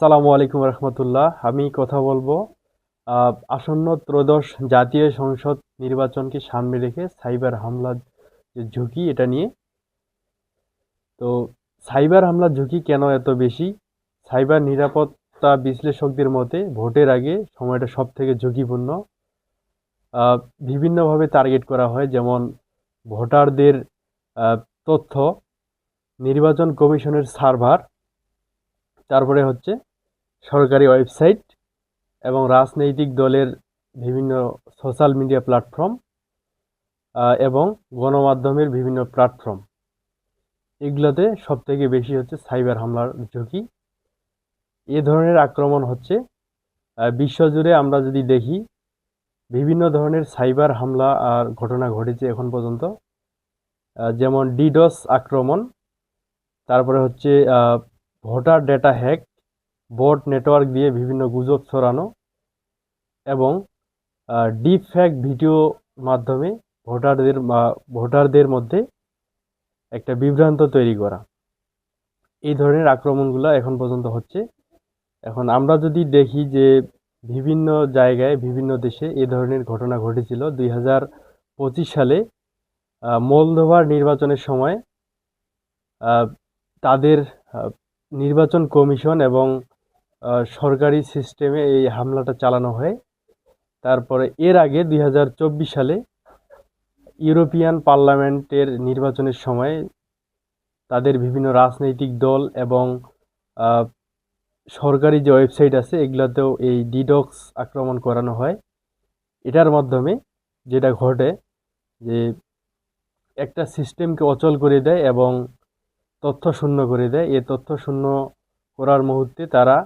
সালামু আলাইকুম রহমতুল্লাহ। আমি কথা বলব আসন্ন ত্রয়োদশ জাতীয় সংসদ নির্বাচনকে সামনে রেখে সাইবার হামলার যে ঝুঁকি, এটা নিয়ে। তো সাইবার হামলার ঝুঁকি কেন এত বেশি? সাইবার নিরাপত্তা বিশ্লেষকদের মতে ভোটের আগে সময়টা সব থেকে ঝুঁকিপূর্ণ বিভিন্নভাবে টার্গেট করা হয়, যেমন ভোটারদের তথ্য, নির্বাচন কমিশনের সার্ভার তারপরে হচ্ছে সরকারি ওয়েবসাইট এবং রাজনৈতিক দলের বিভিন্ন সোশ্যাল মিডিয়া প্ল্যাটফর্ম এবং গণমাধ্যমের বিভিন্ন প্ল্যাটফর্ম। এগুলোতে সব থেকে বেশি হচ্ছে সাইবার হামলার ঝুঁকি। এ ধরনের আক্রমণ হচ্ছে বিশ্বজুড়ে আমরা যদি দেখি, বিভিন্ন ধরনের সাইবার হামলা আর ঘটনা ঘটেছে এখন পর্যন্ত। যেমন ডিডস আক্রমণ, তারপরে হচ্ছে voter data hack bot network দিয়ে বিভিন্ন গুজব ছড়ানো এবং ডিপ ফ্যাক ভিডিও মাধ্যমে ভোটারদের ভোটারদের মধ্যে একটা বিভ্রান্ত তৈরি করা। এই ধরনের আক্রমণগুলো এখন পর্যন্ত হচ্ছে। এখন আমরা যদি দেখি যে বিভিন্ন জায়গায়, বিভিন্ন দেশে এ ধরনের ঘটনা ঘটেছিল। দুই হাজার পঁচিশ সালে মলদোভার নির্বাচনের সময় তাদের নির্বাচন কমিশন এবং সরকারি সিস্টেমে এই হামলাটা চালানো হয়। তারপরে এর আগে দু হাজার চব্বিশ সালে ইউরোপিয়ান পার্লামেন্টের নির্বাচনের সময় তাদের বিভিন্ন রাজনৈতিক দল এবং সরকারি যে ওয়েবসাইট আছে এগুলোতেও এই ডিডক্স আক্রমণ করানো হয়। এটার মাধ্যমে যেটা ঘটে যে একটা সিস্টেমকে অচল করে দেয় এবং তথ্য শূন্য করে দেয়। এই তথ্য শূন্য করার মুহূর্তে তারা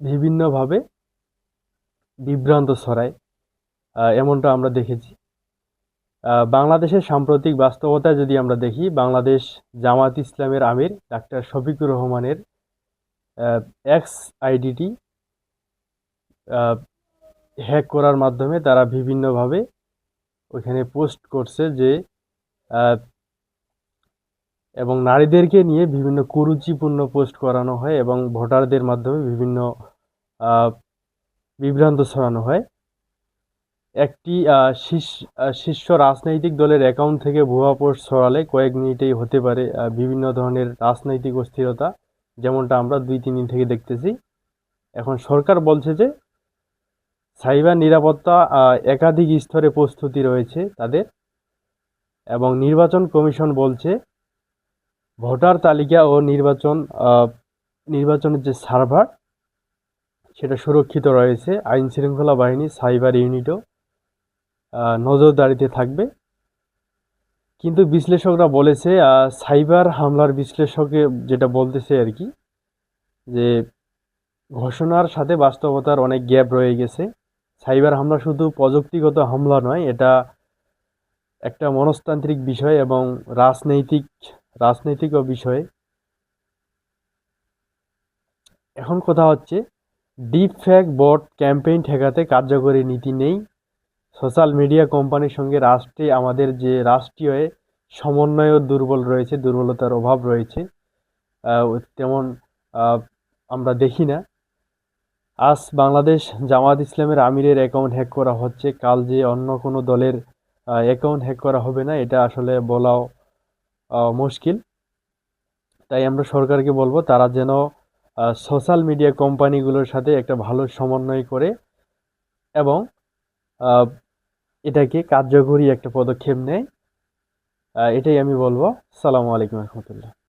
বিভিন্নভাবে বিভ্রান্ত ছড়ায়। এমনটা আমরা দেখেছি। বাংলাদেশের সাম্প্রতিক বাস্তবতা যদি আমরা দেখি, বাংলাদেশ জামাত ইসলামের আমির ডাক্তার শফিকুর রহমানের এক্স আইডিটি হ্যাক করার মাধ্যমে তারা বিভিন্নভাবে ওইখানে পোস্ট করছে যে এবং নারীদেরকে নিয়ে বিভিন্ন কুরুচিপূর্ণ পোস্ট করানো হয় এবং ভোটারদের মাধ্যমে বিভিন্ন বিভ্রান্ত ছড়ানো হয়। একটি শীর্ষ রাজনৈতিক দলের অ্যাকাউন্ট থেকে ভুয়া পোস্ট ছড়ালে কয়েক মিনিটেই হতে পারে বিভিন্ন ধরনের রাজনৈতিক অস্থিরতা, যেমনটা আমরা দুই, তিন দিন থেকে দেখতেছি। এখন সরকার বলছে যে, সাইবার নিরাপত্তা একাধিক স্তরে প্রস্তুতি রয়েছে তাদের এবং নির্বাচন কমিশন বলছে ভোটার তালিকা ও নির্বাচন নির্বাচনের যে সার্ভার, সেটা সুরক্ষিত রয়েছে। আইন শৃঙ্খলা বাহিনী, সাইবার ইউনিটও নজরদারিতে থাকবে। কিন্তু বিশ্লেষকরা বলেছে সাইবার হামলার বিশ্লেষকে যেটা বলতেছে আর কি, যে ঘোষণার সাথে বাস্তবতার অনেক গ্যাপ রয়ে গেছে। সাইবার হামলা শুধু প্রযুক্তিগত হামলা নয়, এটা একটা মনস্তান্ত্রিক বিষয় এবং রাজনৈতিক রাজনৈতিক বিষয়ে। এখন কথা হচ্ছে ডিপ ফ্যাক বট ক্যাম্পেইন ঠেকাতে কার্যকরী নীতি নেই। সোশ্যাল মিডিয়া কোম্পানির সঙ্গে রাষ্ট্রে আমাদের যে রাষ্ট্রীয় সমন্বয় দুর্বল রয়েছে, দুর্বলতার অভাব রয়েছে তেমন আমরা দেখি না। আজ বাংলাদেশ জামাত ইসলামের আমিরের অ্যাকাউন্ট হ্যাক করা হচ্ছে। কাল যে অন্য কোনো দলের অ্যাকাউন্ট হ্যাক করা হবে না, এটা আসলে বলাও মুশকিল। তাই আমরা সরকারকে বলব, তারা যেন সোশ্যাল মিডিয়া কোম্পানিগুলোর সাথে একটা ভালো সমন্বয় করে এবং এটাকে কার্যকরী একটা পদক্ষেপ নেয়। এটাই আমি বলব। সালামু আলাইকুম রহমতুল্লাহ।